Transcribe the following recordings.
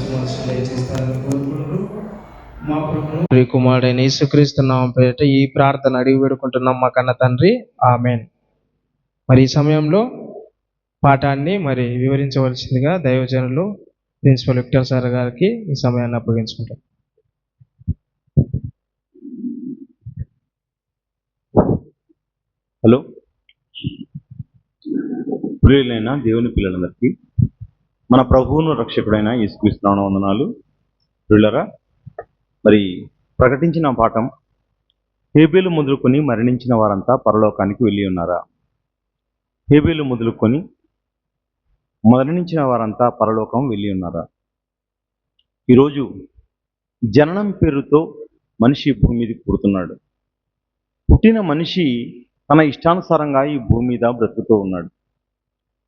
ఆశీర్వాదాలు దయచేస్తారని కోరుకుంటూ మా ప్రభును కుమారుడైన యేసుక్రీస్తు నామం పేరిట ఈ ప్రార్థన అడిగి వేడుకుంటున్నాం మా కన్న తండ్రి. ఆమెన్. మరి ఈ సమయంలో పాఠాన్ని మరి వివరించవలసిందిగా దైవజనులు ప్రిన్సిపల్ విక్టర్ సార్ గారికి ఈ సమయాన్ని అప్పగించుకుంటాం. హలో. ప్రియులైన దేవుని పిల్లలందరికీ మన ప్రభువును రక్షకుడైన యేసుక్రీస్తునామ వందనాలు. ప్రియులరా మరి ప్రకటించిన పాఠం హేబేలు మొదలుకొని మరణించిన వారంతా పరలోకానికి వెళ్ళి ఉన్నారా? హేబేలు మొదలుకొని మరణించిన వారంతా పరలోకం వెళ్ళి ఉన్నారా? ఈరోజు జననం పేరుతో మనిషి భూమి మీదకి పుడుతున్నాడు. పుట్టిన మనిషి తన ఇష్టానుసారంగా ఈ భూమి మీద బ్రతుకుతూ ఉన్నాడు.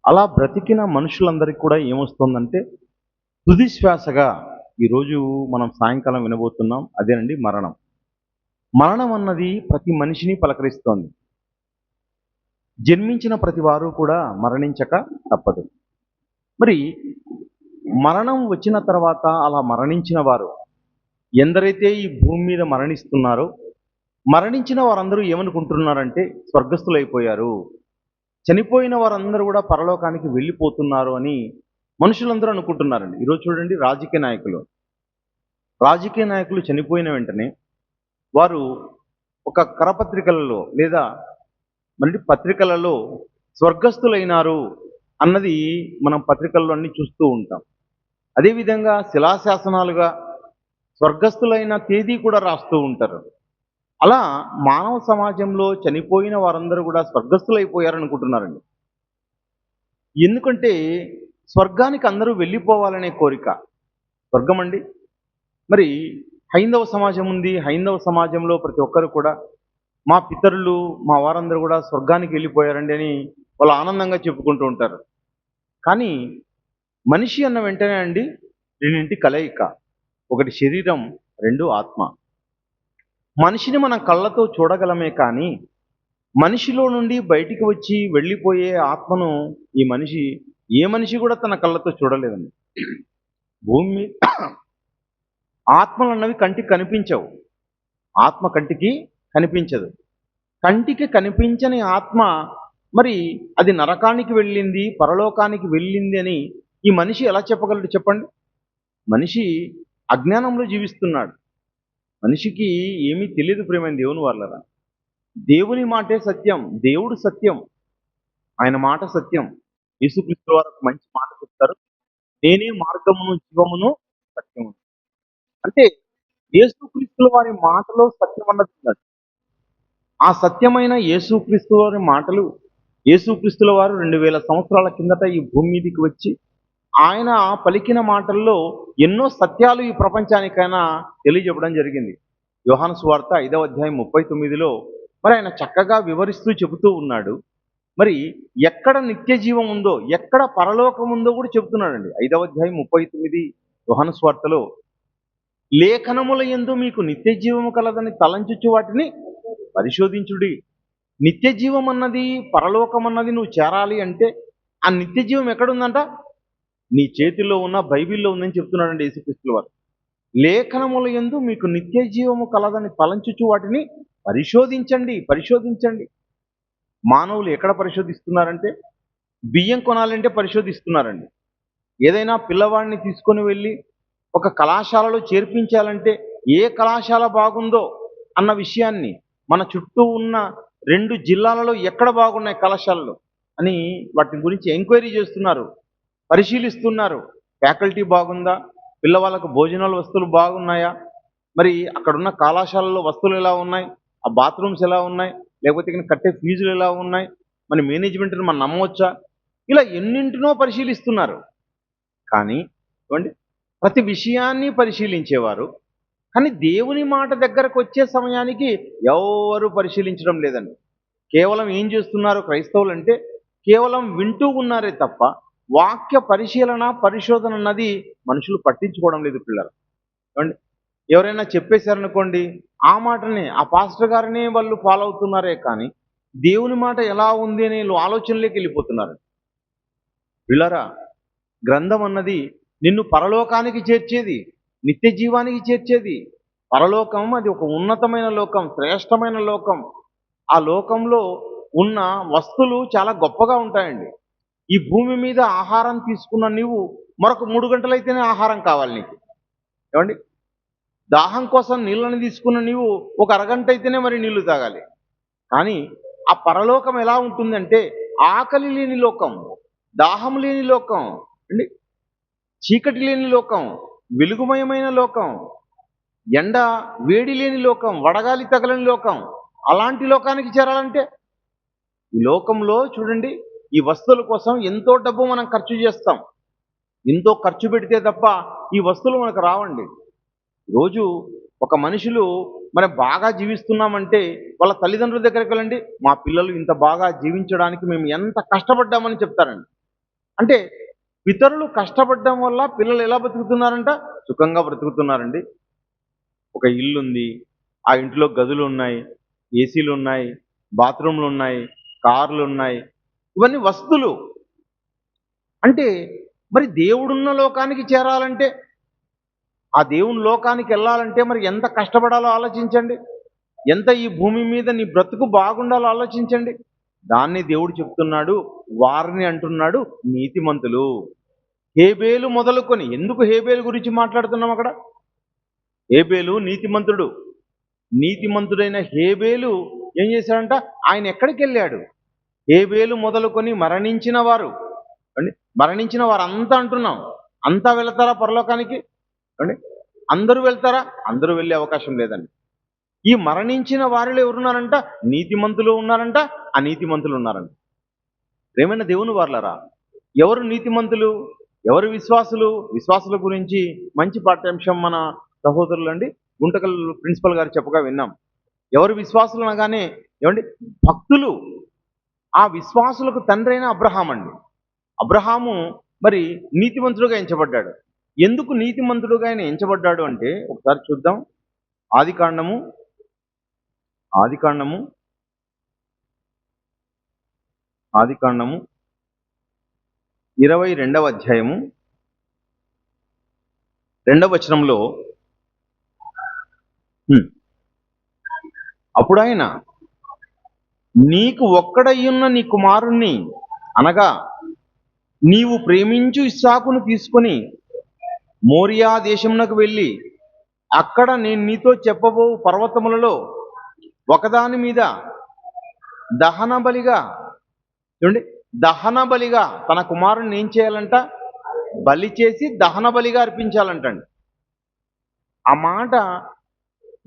అలా బ్రతికిన మనుషులందరికీ కూడా ఏమొస్తుందంటే తుది శ్వాసగా ఈరోజు మనం సాయంకాలం వినబోతున్నాం అదేనండి మరణం. మరణం అన్నది ప్రతి మనిషిని పలకరిస్తోంది. జన్మించిన ప్రతి వారు కూడా మరణించక తప్పదు. మరి మరణం వచ్చిన తర్వాత అలా మరణించిన వారు ఎందరైతే ఈ భూమి మీద మరణిస్తున్నారో మరణించిన వారందరూ ఏమనుకుంటున్నారంటే స్వర్గస్థులైపోయారు. చనిపోయిన వారందరూ కూడా పరలోకానికి వెళ్ళిపోతున్నారు అని మనుషులందరూ అనుకుంటున్నారండి. ఈరోజు చూడండి రాజకీయ నాయకులు. రాజకీయ నాయకులు చనిపోయిన వెంటనే వారు ఒక కరపత్రికలలో లేదా మరి పత్రికలలో స్వర్గస్థులైనారు అన్నది మనం పత్రికల్లో అన్ని చూస్తూ ఉంటాం. అదేవిధంగా శిలాశాసనాలుగా స్వర్గస్థులైన తేదీ కూడా రాస్తూ ఉంటారు. అలా మానవ సమాజంలో చనిపోయిన వారందరూ కూడా స్వర్గస్థులైపోయారనుకుంటున్నారండి. ఎందుకంటే స్వర్గానికి అందరూ వెళ్ళిపోవాలనే కోరిక. స్వర్గం అండి. మరి హైందవ సమాజం ఉంది. హైందవ సమాజంలో ప్రతి ఒక్కరు కూడా మా పితరులు మా వారందరూ కూడా స్వర్గానికి వెళ్ళిపోయారండి అని వాళ్ళు ఆనందంగా చెప్పుకుంటూ ఉంటారు. కానీ మనిషి అన్న వెంటనే అండి రెండింటి కలయిక. ఒకటి శరీరం రెండు ఆత్మ. మనిషిని మనం కళ్ళతో చూడగలమే కానీ మనిషిలో నుండి బయటికి వచ్చి వెళ్ళిపోయే ఆత్మను ఈ మనిషి ఏ మనిషి కూడా తన కళ్ళతో చూడలేదండి. భూమి ఆత్మలు అన్నవి కంటికి కనిపించవు. ఆత్మ కంటికి కనిపించదు. కంటికి కనిపించని ఆత్మ మరి అది నరకానికి వెళ్ళింది పరలోకానికి వెళ్ళింది అని ఈ మనిషి ఎలా చెప్పగలడు చెప్పండి? మనిషి అజ్ఞానంలో జీవిస్తున్నాడు. మనిషికి ఏమీ తెలియదు ప్రేమైన దేవుని వాళ్ళరా దేవుని మాటే సత్యం దేవుడు సత్యం ఆయన మాట సత్యం. యేసుక్రీస్తు వారు మంచి మాట చెప్తారు. నేనే మార్గమును జీవమును సత్యమును అంటే యేసుక్రీస్తుల వారి మాటలో సత్యం అన్నది ఉన్నది ఆ సత్యమైన యేసుక్రీస్తు వారి మాటలు యేసుక్రీస్తుల వారు రెండు వేల సంవత్సరాల కిందట ఈ భూమి మీదకి వచ్చి ఆయన పలికిన మాటల్లో ఎన్నో సత్యాలు ఈ ప్రపంచానికైనా తెలియజెప్పడం జరిగింది. యోహాను సువార్త ఐదవ అధ్యాయం ముప్పై తొమ్మిదిలో మరి ఆయన చక్కగా వివరిస్తూ చెబుతూ ఉన్నాడు. మరి ఎక్కడ నిత్య జీవం ఉందో ఎక్కడ పరలోకం ఉందో కూడా చెబుతున్నాడండి. ఐదవ అధ్యాయం ముప్పై తొమ్మిది యోహాను స్వార్తలో లేఖనముల ఎందు మీకు నిత్య జీవము కలదని తలంచుచు వాటిని పరిశోధించుడి. నిత్య జీవం అన్నది పరలోకం అన్నది నువ్వు చేరాలి అంటే ఆ నిత్య జీవం ఎక్కడుందంట? నీ చేతిలో ఉన్న బైబిల్లో ఉందని చెప్తున్నాడండి యేసుక్రీస్తుల వారు. లేఖనముల ఎందు మీకు నిత్య జీవము కలదని తలంచుచు వాటిని పరిశోధించండి పరిశోధించండి. మానవులు ఎక్కడ పరిశోధిస్తున్నారంటే బియ్యం కొనాలంటే పరిశోధిస్తున్నారండి. ఏదైనా పిల్లవాడిని తీసుకొని వెళ్ళి ఒక కళాశాలలో చేర్పించాలంటే ఏ కళాశాల బాగుందో అన్న విషయాన్ని మన చుట్టూ ఉన్న రెండు జిల్లాలలో ఎక్కడ బాగున్నాయి కళాశాలలు అని వాటి గురించి ఎంక్వైరీ చేస్తున్నారు. పరిశీలిస్తున్నారు. ఫ్యాకల్టీ బాగుందా? పిల్లవాళ్ళకు భోజనాలు వస్తువులు బాగున్నాయా? మరి అక్కడున్న కళాశాలలో వస్తువులు ఎలా ఉన్నాయి? ఆ బాత్రూమ్స్ ఎలా ఉన్నాయి? లేకపోతే ఇక్కడ కట్టే ఫీజులు ఎలా ఉన్నాయి? మన మేనేజ్మెంట్ని మనం నమ్మవచ్చా ఇలా ఎన్నింటినో పరిశీలిస్తున్నారు. కానీ చూడండి ప్రతి విషయాన్ని పరిశీలించేవారు. కానీ దేవుని మాట దగ్గరకు వచ్చే సమయానికి ఎవరు పరిశీలించడం లేదండి. కేవలం ఏం చేస్తున్నారు క్రైస్తవులు అంటే కేవలం వింటూ ఉన్నారే తప్ప వాక్య పరిశీలన పరిశోధన అన్నది మనుషులు పట్టించుకోవడం లేదు పిల్లలు. ఏమండి? ఎవరైనా చెప్పేశారనుకోండి ఆ మాటనే ఆ పాస్టర్ గారినే వాళ్ళు ఫాలో అవుతున్నారే కానీ దేవుని మాట ఎలా ఉంది అనే ఆలోచనలోకి వెళ్ళిపోతున్నారు. పిల్లరా గ్రంథం అన్నది నిన్ను పరలోకానికి చేర్చేది నిత్య జీవానికి చేర్చేది. పరలోకం అది ఒక ఉన్నతమైన లోకం శ్రేష్టమైన లోకం. ఆ లోకంలో ఉన్న వస్తువులు చాలా గొప్పగా ఉంటాయండి. ఈ భూమి మీద ఆహారం తీసుకున్న నీవు మరొక మూడు గంటలైతేనే ఆహారం కావాలి నీకు. ఏమండి? దాహం కోసం నీళ్ళని తీసుకున్న నీవు ఒక అరగంట అయితేనే మరి నీళ్ళు తాగాలి. కానీ ఆ పరలోకం ఎలా ఉంటుందంటే ఆకలి లేని లోకం దాహం లేని లోకం అండి? చీకటి లేని లోకం వెలుగుమయమైన లోకం ఎండ వేడి లేని లోకం వడగాలి తగలని లోకం అలాంటి లోకానికి చేరాలంటే ఈ లోకంలో చూడండి ఈ వస్తువుల కోసం ఎంతో డబ్బు మనం ఖర్చు చేస్తాం. ఎంతో ఖర్చు పెడితే తప్ప ఈ వస్తువులు మనకు రావండి. రోజు ఒక మనుషులు మనం బాగా జీవిస్తున్నామంటే వాళ్ళ తల్లిదండ్రుల దగ్గరికి వెళ్ళండి మా పిల్లలు ఇంత బాగా జీవించడానికి మేము ఎంత కష్టపడ్డామని చెప్తారండి. అంటే పితరులు కష్టపడడం వల్ల పిల్లలు ఎలా బతుకుతున్నారంట సుఖంగా బ్రతుకుతున్నారండి. ఒక ఇల్లు ఉంది ఆ ఇంట్లో గదులు ఉన్నాయి ఏసీలు ఉన్నాయి బాత్రూమ్లు ఉన్నాయి కార్లు ఉన్నాయి ఇవన్నీ వసతులు అంటే మరి దేవుడున్న లోకానికి చేరాలంటే ఆ దేవుని లోకానికి వెళ్ళాలంటే మరి ఎంత కష్టపడాలో ఆలోచించండి. ఎంత ఈ భూమి మీద నీ బ్రతుకు బాగుండాలో ఆలోచించండి. దాన్ని దేవుడు చెప్తున్నాడు వారిని అంటున్నాడు నీతిమంతులు. హేబేలు మొదలుకొని ఎందుకు హేబేలు గురించి మాట్లాడుతున్నాం అక్కడ? హేబేలు నీతిమంతుడు. నీతిమంతుడైన హేబేలు ఏం చేశాడంట? ఆయన ఎక్కడికి వెళ్ళాడు? ఏబేలు మొదలుకొని మరణించిన వారు. అండి మరణించిన వారు అంతా అంటున్నాం. అంతా వెళతారా పరలోకానికి? అండి అందరూ వెళ్తారా? అందరూ వెళ్ళే అవకాశం లేదండి. ఈ మరణించిన వారిలో ఎవరున్నారంట? నీతిమంతులు ఉన్నారంట అనీతిమంతులు ఉన్నారంట. ప్రేమైన దేవుని వార్లరా ఎవరు నీతిమంతులు? ఎవరు విశ్వాసులు? విశ్వాసుల గురించి మంచి పాఠ్యాంశం మన సహోదరులు అండి గుంటకల్ ప్రిన్సిపల్ గారు చెప్పగా విన్నాం. ఎవరు విశ్వాసులు అనగానే ఏమండి భక్తులు. ఆ విశ్వాసులకు తండ్రైన అబ్రహాం అండి. అబ్రహాము మరి నీతిమంతుడుగా ఎంచబడ్డాడు. ఎందుకు నీతిమంతుడుగా ఆయన ఎంచబడ్డాడు అంటే ఒకసారి చూద్దాం. ఆది కాండము. ఆది కాండము. ఆది కాండము. ఇరవై రెండవ అధ్యాయము. రెండవ వచనంలో అప్పుడు ఆయన నీకు ఒక్కడయ్యున్న నీ కుమారుణ్ణి అనగా నీవు ప్రేమించు ఇస్సాకును తీసుకొని మోరియా దేశమునకు వెళ్ళి అక్కడ నేను నీతో చెప్పబో పర్వతములలో ఒకదాని మీద దహన బలిగా చూడండి దహన బలిగా తన కుమారుని ఏం చేయాలంట? బలి చేసి దహన బలిగా అర్పించాలంటండి. ఆ మాట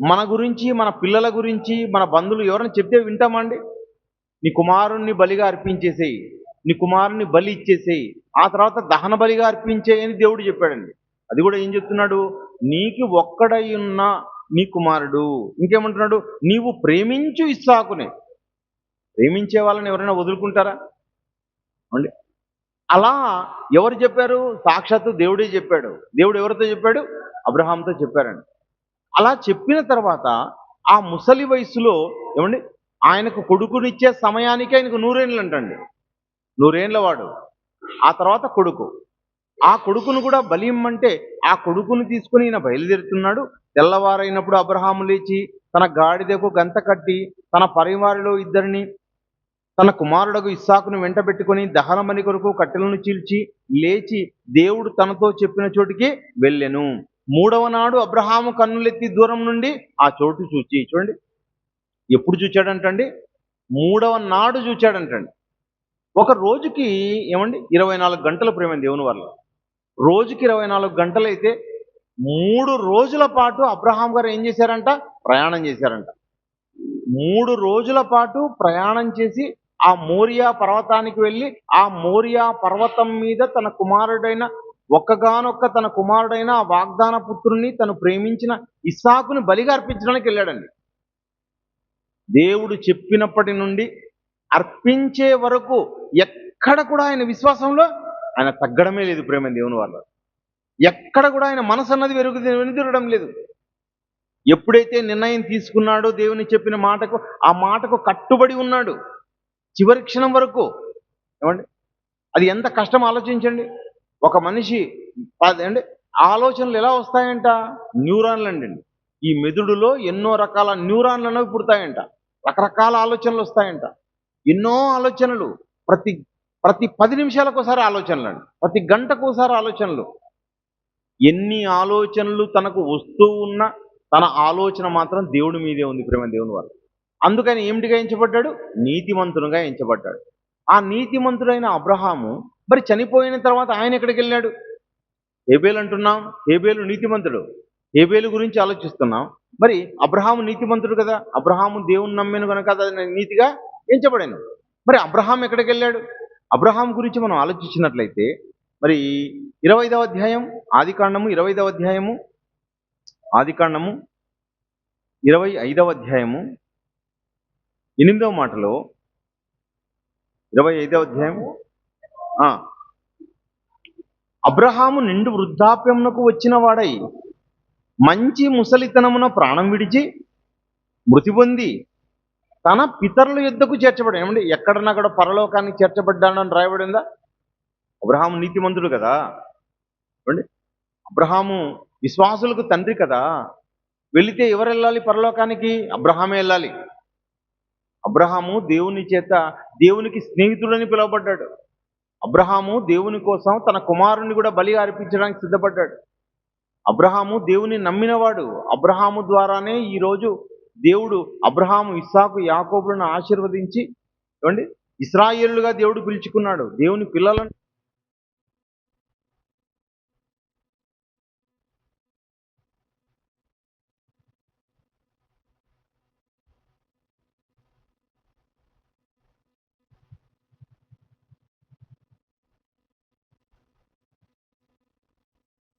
మన గురించి మన పిల్లల గురించి మన బంధువులు ఎవరైనా చెప్తే వింటామండి నీ కుమారుణ్ణి బలిగా అర్పించేసేయి. నీ కుమారుని బలి ఇచ్చేసేయి. ఆ తర్వాత దహన బలిగా అర్పించేయని దేవుడు చెప్పాడండి. అది కూడా ఏం చెప్తున్నాడు? నీకు ఒక్కడై ఉన్న నీ కుమారుడు. ఇంకేమంటున్నాడు? నీవు ప్రేమించు ఇస్సాకునే. ప్రేమించే వాళ్ళని ఎవరైనా వదులుకుంటారా? అండి. అలా ఎవరు చెప్పారు? సాక్షాత్తు దేవుడే చెప్పాడు. దేవుడు ఎవరితో చెప్పాడు? అబ్రహాంతో చెప్పారండి. అలా చెప్పిన తర్వాత ఆ ముసలి వయసులో ఏమండి? ఆయనకు కొడుకునిచ్చే సమయానికి ఆయనకు నూరేళ్ళు అంటండి. నూరేండ్ల వాడు. ఆ తర్వాత కొడుకు. ఆ కొడుకును కూడా బలి ఇమ్మంటే ఆ కొడుకును తీసుకుని ఈయన బయలుదేరుతున్నాడు. తెల్లవారైనప్పుడు అబ్రహాము లేచి తన గాడిదకు గంత కట్టి తన పరివారిలో ఇద్దరిని తన కుమారుడకు ఇస్సాకును వెంట పెట్టుకుని దహనమని కొరకు కట్టెలను చీల్చి లేచి దేవుడు తనతో చెప్పిన చోటికి వెళ్ళెను. మూడవ నాడు అబ్రహాము కన్నులెత్తి దూరం నుండి ఆ చోటు చూచి చూడండి. ఎప్పుడు చూచాడంటండి? మూడవ నాడు చూచాడంటండి. ఒక రోజుకి ఏమండి? ఇరవై నాలుగు గంటల ప్రేమ దేవుని వల్ల రోజుకి ఇరవై నాలుగు గంటలైతే మూడు రోజుల పాటు అబ్రహాం గారు ఏం చేశారంట? ప్రయాణం చేశారంట. మూడు రోజుల పాటు ప్రయాణం చేసి ఆ మోరియా పర్వతానికి వెళ్ళి ఆ మోరియా పర్వతం మీద తన కుమారుడైన ఒక్కగానొక్క తన కుమారుడైన ఆ వాగ్దాన పుత్రుని తను ప్రేమించిన ఇస్సాకుని బలిగా అర్పించడానికి వెళ్ళాడండి. దేవుడు చెప్పినప్పటి నుండి అర్పించే వరకు ఎక్కడ కూడా ఆయన విశ్వాసంలో ఆయన తగ్గడమే లేదు ప్రేమ దేవుని వల్ల ఎక్కడ కూడా ఆయన మనసు అన్నది వెరుగు వెనుదిరగడం లేదు. ఎప్పుడైతే నిర్ణయం తీసుకున్నాడో దేవుని చెప్పిన మాటకు ఆ మాటకు కట్టుబడి ఉన్నాడు. చివరి క్షణం వరకు ఏమండి? అది ఎంత కష్టం ఆలోచించండి. ఒక మనిషి పది అంటే ఆలోచనలు ఎలా వస్తాయంట? న్యూరాన్లు అండి ఈ మెదుడులో ఎన్నో రకాల న్యూరాన్లు అనేవి పుడతాయంట. రకరకాల ఆలోచనలు వస్తాయంట. ఎన్నో ఆలోచనలు. ప్రతి ప్రతి పది నిమిషాలకు ఒకసారి ఆలోచనలు అండి. ప్రతి గంటకు ఒకసారి ఆలోచనలు. ఎన్ని ఆలోచనలు తనకు వస్తూ ఉన్న తన ఆలోచన మాత్రం దేవుడి మీదే ఉంది ప్రేమ దేవుని వల్ల. అందుకని ఏమిటిగా ఎంచబడ్డాడు? నీతిమంతునిగా ఎంచబడ్డాడు. ఆ నీతిమంతుడైన అబ్రహాము మరి చనిపోయిన తర్వాత ఆయన ఎక్కడికి వెళ్ళాడు? హేబేలు అంటున్నాం. హేబేలు నీతిమంతుడు. హేబేలు గురించి ఆలోచిస్తున్నాం. మరి అబ్రహాము నీతిమంతుడు కదా? అబ్రహాము దేవుని నమ్మేను కనుక అది నీతిగా ఎంచబడాను. మరి అబ్రహాం ఎక్కడికి వెళ్ళాడు? అబ్రహాం గురించి మనం ఆలోచించినట్లయితే మరి ఇరవై ఐదవ అధ్యాయం ఆదికాండము ఇరవైదవ ఇరవై ఐదవ అధ్యాయము ఆదికాండము ఇరవై ఐదవ అధ్యాయము ఎనిమిదవ మాటలో ఇరవై ఐదవ అధ్యాయం ఆ. అబ్రహాము నిండు వృద్ధాప్యమునకు వచ్చిన వాడై మంచి ముసలితనమున ప్రాణం విడిచి మృతి పొంది తన పితరుల యుద్ధకు చేర్చబడి ఏమండి? ఎక్కడన్నా కూడా పరలోకానికి చేర్చబడ్డాడని రాయబడిందా? అబ్రహాము నీతిమంతుడు కదా. ఏమండి? అబ్రహాము విశ్వాసులకు తండ్రి కదా. వెళితే ఎవరు వెళ్ళాలి పరలోకానికి? అబ్రహామే వెళ్ళాలి. అబ్రహాము దేవుని చేత దేవునికి స్నేహితుడని పిలువబడ్డాడు. అబ్రహాము దేవుని కోసం తన కుమారుని కూడా బలి అర్పించడానికి సిద్ధపడ్డాడు. అబ్రహాము దేవుని నమ్మినవాడు. అబ్రహాము ద్వారానే ఈరోజు దేవుడు అబ్రహాము ఇస్సాకు యాకోబులను ఆశీర్వదించి చూడండి ఇస్రాయేలుగా దేవుడు పిలుచుకున్నాడు. దేవుని పిల్లలను